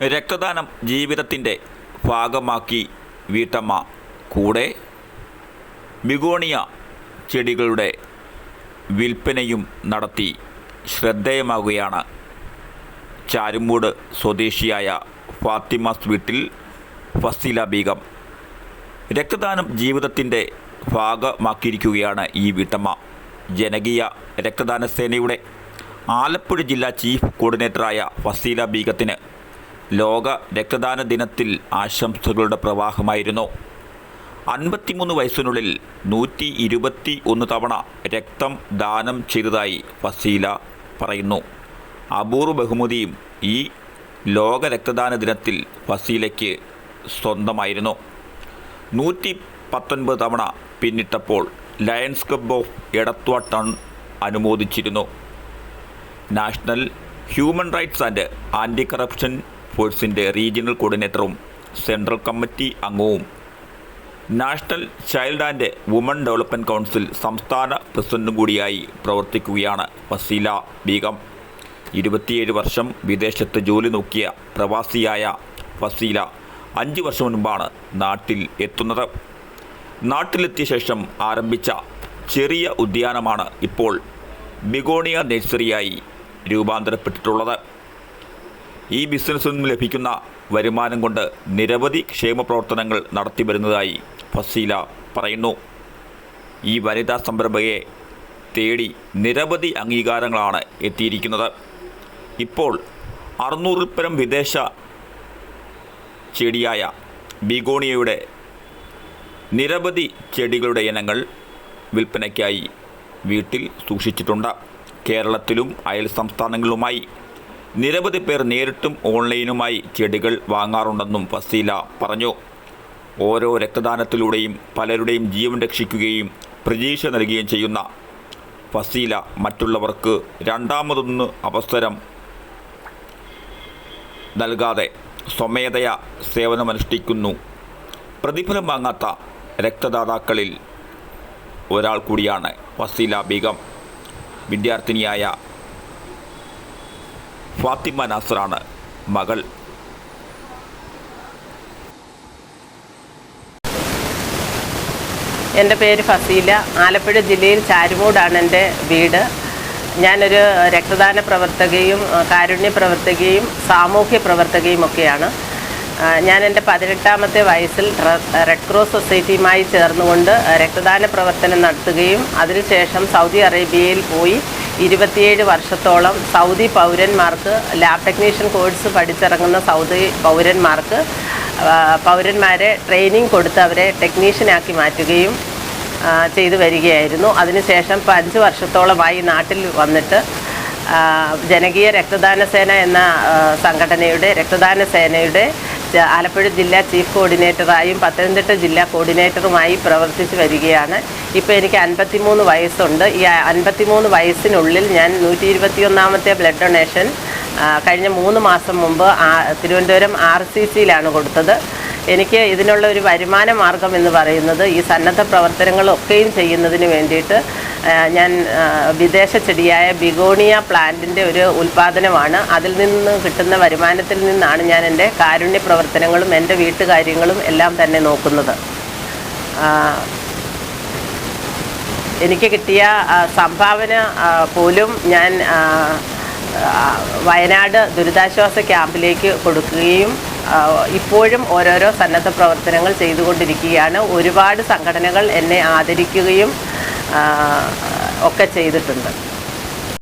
രക്തദാനം ജീവിതത്തിന്റെ ഭാഗമാക്കി വീട്ടമ്മ. കൂടെ മികോണിയ ചെടികളുടെ വിൽപ്പനയും നടത്തി ശ്രദ്ധേയമാകുകയാണ്. ചാരുമൂട് സ്വദേശിയായ ഫാത്തിമാസ് വീട്ടിൽ ഫസീല ബീഗം രക്തദാനം ജീവിതത്തിന്റെ ഭാഗമാക്കിയിരിക്കുകയാണ് ഈ വീട്ടമ്മ. ജനകീയ രക്തദാന സേനയുടെ ആലപ്പുഴ ജില്ലാ ചീഫ് കോർഡിനേറ്ററായ ഫസീല ബീഗത്തിന് ലോക രക്തദാന ദിനത്തിൽ ആശംസകളുടെ പ്രവാഹമായിരുന്നു. അൻപത്തിമൂന്ന് വയസ്സിനുള്ളിൽ നൂറ്റി ഇരുപത്തി ഒന്ന് തവണ രക്തം ദാനം ചെയ്തതായി ഫസീല പറയുന്നു. അപൂർവ ബഹുമതിയും ഈ ലോക രക്തദാന ദിനത്തിൽ ഫസീലയ്ക്ക് സ്വന്തമായിരുന്നു. നൂറ്റി പത്തൊൻപത് തവണ പിന്നിട്ടപ്പോൾ Lions Club of Edathua town അനുമോദിച്ചിരുന്നു. National human rights and anti corruption ഫോഴ്സിന്റെ റീജിയണൽ കോർഡിനേറ്ററും സെൻട്രൽ കമ്മിറ്റി അംഗവും. National child and women development council സംസ്ഥാന പ്രസിഡന്റും കൂടിയായി പ്രവർത്തിക്കുകയാണ് ഫസീല ബീഗം. ഇരുപത്തിയേഴ് വർഷം വിദേശത്ത് ജോലി നോക്കിയ പ്രവാസിയായ ഫസീല അഞ്ച് വർഷം മുൻപാണ് നാട്ടിൽ എത്തുന്നത്. നാട്ടിലെത്തിയ ശേഷം ആരംഭിച്ച ചെറിയ ഉദ്യാനമാണ് ഇപ്പോൾ ബിഗോണിയ നഴ്സറിയായി രൂപാന്തരപ്പെട്ടിട്ടുള്ളത്. ഈ ബിസിനസ്സിൽ നിന്നും ലഭിക്കുന്ന വരുമാനം കൊണ്ട് നിരവധി ക്ഷേമ പ്രവർത്തനങ്ങൾ നടത്തി വരുന്നതായി ഫസീല പറയുന്നു. ഈ വനിതാ സംരംഭകയെ തേടി നിരവധി അംഗീകാരങ്ങളാണ് എത്തിയിരിക്കുന്നത്. ഇപ്പോൾ അറുന്നൂറിൽ പരം വിദേശ ചെടിയായ ബിഗോണിയയുടെ നിരവധി ചെടികളുടെ ഇനങ്ങൾ വിൽപ്പനയ്ക്കായി വീട്ടിൽ സൂക്ഷിച്ചിട്ടുണ്ട്. കേരളത്തിലും അയൽ സംസ്ഥാനങ്ങളുമായി നിരവധി പേർ നേരിട്ടും ഓൺലൈനുമായി ചെടികൾ വാങ്ങാറുണ്ടെന്നും ഫസീല പറഞ്ഞു. ഓരോ രക്തദാനത്തിലൂടെയും പലരുടെയും ജീവൻ രക്ഷിക്കുകയും പ്രതീക്ഷ നൽകുകയും ചെയ്യുന്ന ഫസീല മറ്റുള്ളവർക്ക് രണ്ടാമതൊന്ന് അവസരം നൽകാതെ സ്വമേധയാ സേവനമനുഷ്ഠിക്കുന്നു. പ്രതിഫലം വാങ്ങാത്ത രക്തദാതാക്കളിൽ ഒരാൾ കൂടിയാണ് ഫസീല ബീഗം. വിദ്യാർത്ഥിനിയായ ഫാത്തിമ നാസറാണ് മകൾ. എന്റെ പേര് ഫസീല. ആലപ്പുഴ ജില്ലയിൽ ചാരുമൂടാണ് എന്റെ വീട്. ഞാനൊരു രക്തദാന പ്രവർത്തകയും കാരുണ്യ പ്രവർത്തകയും സാമൂഹ്യ പ്രവർത്തകയും ഒക്കെയാണ്. ഞാൻ എന്റെ പതിനെട്ടാമത്തെ വയസ്സിൽ റെഡ് ക്രോസ് സൊസൈറ്റിയുമായി ചേർന്നുകൊണ്ട് രക്തദാന പ്രവർത്തനം നടത്തുകയും അതിനുശേഷം സൗദി അറേബ്യയിൽ പോയി ഇരുപത്തിയേഴ് വർഷത്തോളം സൗദി പൗരന്മാർക്ക് ലാബ് ടെക്നീഷ്യൻ കോഴ്സ് പഠിച്ചിറങ്ങുന്ന സൗദി പൗരന്മാർക്ക് പൗരന്മാരെ ട്രെയിനിങ് കൊടുത്ത് അവരെ ടെക്നീഷ്യനാക്കി മാറ്റുകയും ചെയ്തു വരികയായിരുന്നു. അതിനുശേഷം ഇപ്പോൾ അഞ്ച് വർഷത്തോളമായി നാട്ടിൽ വന്നിട്ട് ജനകീയ രക്തദാന സേന എന്ന സംഘടനയുടെ രക്തദാന സേനയുടെ ആലപ്പുഴ ജില്ലാ ചീഫ് കോർഡിനേറ്ററായും പത്തനംതിട്ട ജില്ലാ കോർഡിനേറ്ററുമായി പ്രവർത്തിച്ചു വരികയാണ്. ഇപ്പോൾ എനിക്ക് അൻപത്തിമൂന്ന് വയസ്സുണ്ട്. ഈ അൻപത്തിമൂന്ന് വയസ്സിനുള്ളിൽ ഞാൻ നൂറ്റി ഇരുപത്തിയൊന്നാമത്തെ ബ്ലഡ് ഡൊണേഷൻ കഴിഞ്ഞ മൂന്ന് മാസം മുമ്പ് തിരുവനന്തപുരം ആർ സി സിയിലാണ് കൊടുത്തത്. എനിക്ക് ഇതിനുള്ള ഒരു വരുമാന മാർഗം എന്ന് പറയുന്നത് ഈ സന്നദ്ധ പ്രവർത്തനങ്ങളൊക്കെയും ചെയ്യുന്നതിന് വേണ്ടിയിട്ട് ഞാൻ വിദേശ ചെടിയായ ബിഗോണിയ പ്ലാന്റിന്റെ ഒരു ഉൽപ്പാദനമാണ് അതിൽ നിന്ന് കിട്ടുന്ന വരുമാനത്തിൽ നിന്നാണ് ഞാൻ എന്റെ കാരുണ്യ പ്രവർത്തനങ്ങളും എന്റെ വീട്ടുകാര്യങ്ങളും എല്ലാം തന്നെ നോക്കുന്നത്. എനിക്ക് കിട്ടിയ സംഭാവന പോലും ഞാൻ വയനാട് ദുരിതാശ്വാസ ക്യാമ്പിലേക്ക് കൊടുക്കുകയും ഇപ്പോഴും ഓരോരോ സന്നദ്ധ പ്രവർത്തനങ്ങൾ ചെയ്തുകൊണ്ടിരിക്കുകയാണ്. ഒരുപാട് സംഘടനകൾ എന്നെ ആദരിക്കുകയും ഒക്കെ ചെയ്തിട്ടുണ്ട്.